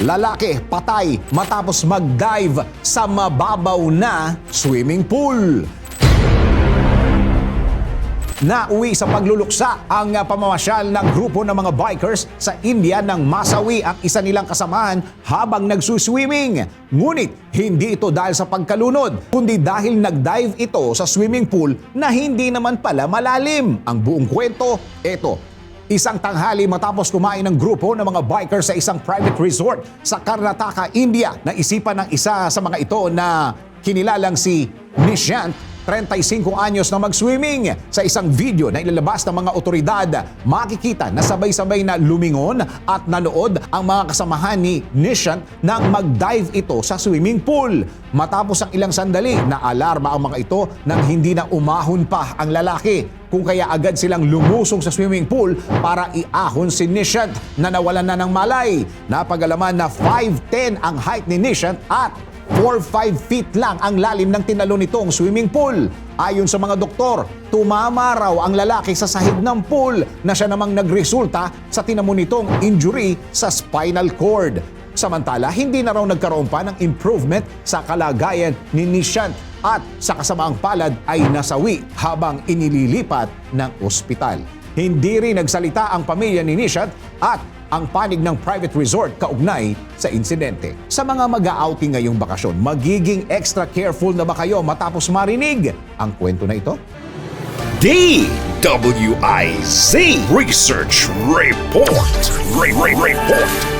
Lalaki patay matapos mag-dive sa mababaw na swimming pool. Nauwi sa pagluluksa ang pamamasyal ng grupo ng mga bikers sa India nang masawi ang isa nilang kasamahan habang nagsuswimming. Ngunit hindi ito dahil sa pagkalunod, kundi dahil nag-dive ito sa swimming pool na hindi naman pala malalim. Ang buong kwento, eto, Isang tanghali matapos kumain ng grupo ng mga bikers sa isang private resort sa Karnataka, India. Naisipan ng isa sa mga ito na kinilalang si Nishant 35 anyos na mag-swimming. Sa isang video na ilalabas ng mga otoridad, makikita na sabay-sabay na lumingon at nanood ang mga kasamahan ni Nishant nang mag-dive ito sa swimming pool. Matapos ang ilang sandali, naalarma ang mga ito nang hindi na umahon pa ang lalaki kung kaya agad silang lumusong sa swimming pool para iahon si Nishant na nawalan na ng malay. Napagalaman na 5'10 ang height ni Nishant at 4-5 feet lang ang lalim ng tinalon nitong swimming pool. Ayon sa mga doktor, tumama raw ang lalaki sa sahig ng pool na siya namang nagresulta sa tinamo nitong injury sa spinal cord. Samantala, hindi na raw nagkaroon pa ng improvement sa kalagayan ni Nishant at sa kasamaang palad ay nasawi habang inililipat ng ospital. Hindi rin nagsalita ang pamilya ni Nishant at ang panig ng private resort kaugnay sa insidente. Sa mga mag-outing ngayong bakasyon, magiging extra careful na ba kayo matapos marinig ang kwento na ito? DWIZ Research Report. Re- Re- Report.